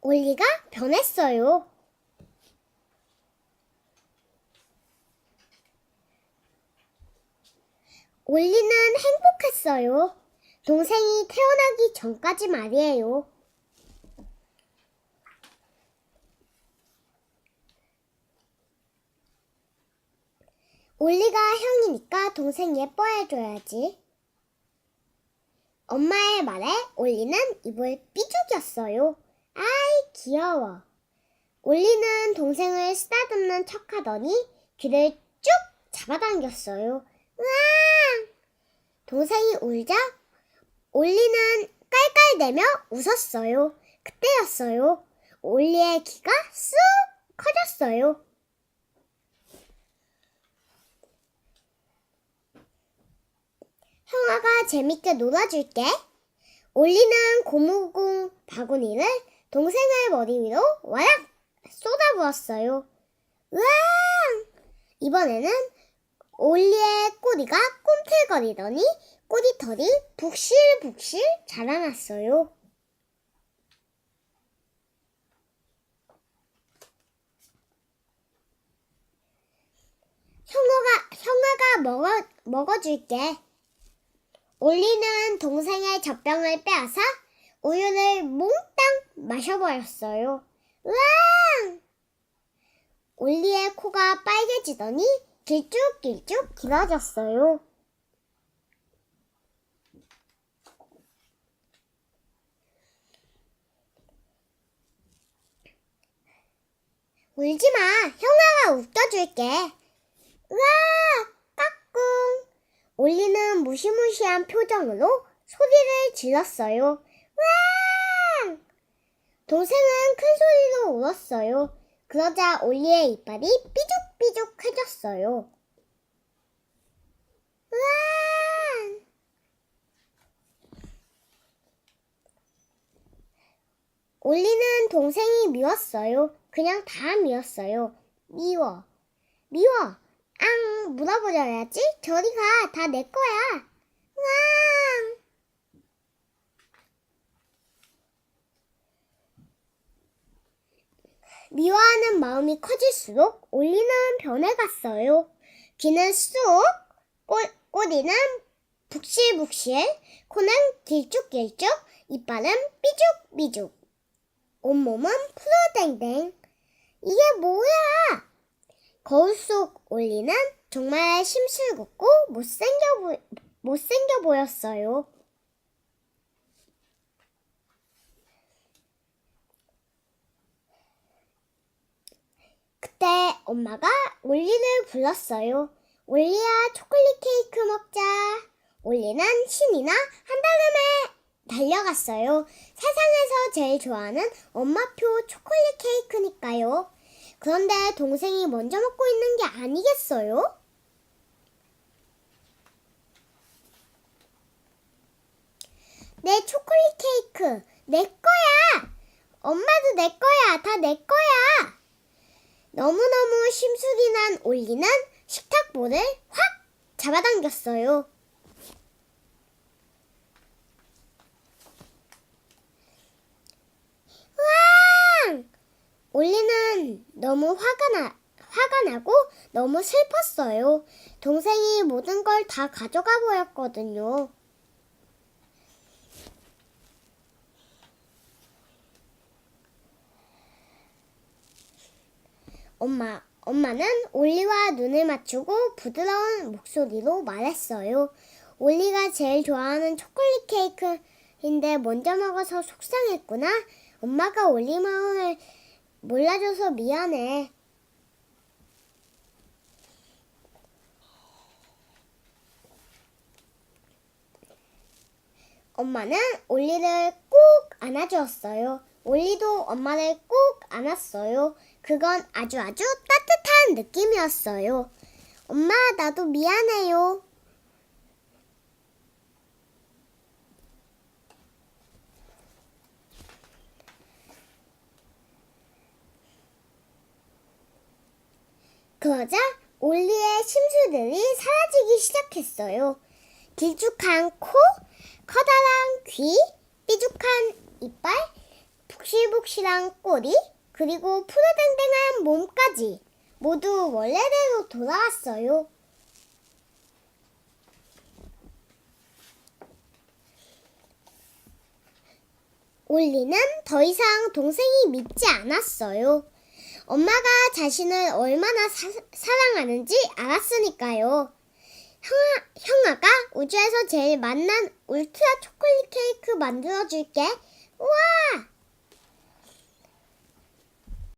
올리가 변했어요. 올리는 행복했어요. 동생이 태어나기 전까지 말이에요. 올리가 형이니까 동생 예뻐해줘야지. 엄마의 말에 올리는 입을 삐죽였어요. 귀여워. 올리는 동생을 쓰다듬는 척 하더니 귀를 쭉 잡아당겼어요. 으앙! 동생이 울자 올리는 깔깔대며 웃었어요. 그때였어요. 올리의 귀가 쑥 커졌어요. 형아가 재밌게 놀아줄게. 올리는 고무공 바구니를 동생의 머리 위로 와락 쏟아부었어요. 으앙! 이번에는 올리의 꼬리가 꿈틀거리더니 꼬리털이 북실북실 자라났어요. 형아가, 형아가 먹어, 먹어줄게. 올리는 동생의 젖병을 빼앗아 우유를 몽땅 마셔버렸어요. 으앙! 올리의 코가 빨개지더니 길쭉길쭉 길어졌어요. 울지 마. 형아가 웃겨줄게. 으아! 까꿍. 올리는 무시무시한 표정으로 소리를 질렀어요. 동생은 큰 소리로 울었어요. 그러자 올리의 이빨이 삐죽삐죽해졌어요. 으앙! 올리는 동생이 미웠어요. 그냥 다 미웠어요. 미워. 미워. 앙, 물어보려야지. 저리 가. 다 내 거야. 으앙! 미워하는 마음이 커질수록 올리는 변해갔어요. 귀는 쑥, 꼬, 꼬리는 북실북실, 코는 길쭉길쭉, 이빨은 삐죽삐죽, 온몸은 푸르댕댕. 이게 뭐야? 거울 속 올리는 정말 심술궂고 못생겨, 보, 못생겨 보였어요. 그때 엄마가 올리를 불렀어요. 올리야 초콜릿 케이크 먹자. 올리는 신이나 한달음에 달려갔어요. 세상에서 제일 좋아하는 엄마표 초콜릿 케이크니까요. 그런데 동생이 먼저 먹고 있는 게 아니겠어요? 내 초콜릿 케이크 내 거야. 엄마도 내 거야. 다 내 거야. 너무너무 심술이 난 올리는 식탁볼을 확 잡아당겼어요. 으앙! 올리는 너무 화가 나, 화가 나고 너무 슬펐어요. 동생이 모든 걸 다 가져가 버렸거든요. 엄마, 엄마는 올리와 눈을 맞추고 부드러운 목소리로 말했어요. 올리가 제일 좋아하는 초콜릿 케이크인데 먼저 먹어서 속상했구나. 엄마가 올리 마음을 몰라줘서 미안해. 엄마는 올리를 꼭 안아주었어요. 올리도 엄마를 꼭 안았어요. 그건 아주 아주 따뜻한 느낌이었어요. 엄마, 나도 미안해요. 그러자 올리의 심술들이 사라지기 시작했어요. 길쭉한 코, 커다란 귀, 삐죽한 이빨, 푹 복실복실한 꼬리, 그리고 푸르댕댕한 몸까지 모두 원래대로 돌아왔어요. 올리는 더 이상 동생이 믿지 않았어요. 엄마가 자신을 얼마나 사, 사랑하는지 알았으니까요. 형아, 형아가 우주에서 제일 맛난 울트라 초콜릿 케이크 만들어줄게. 우와!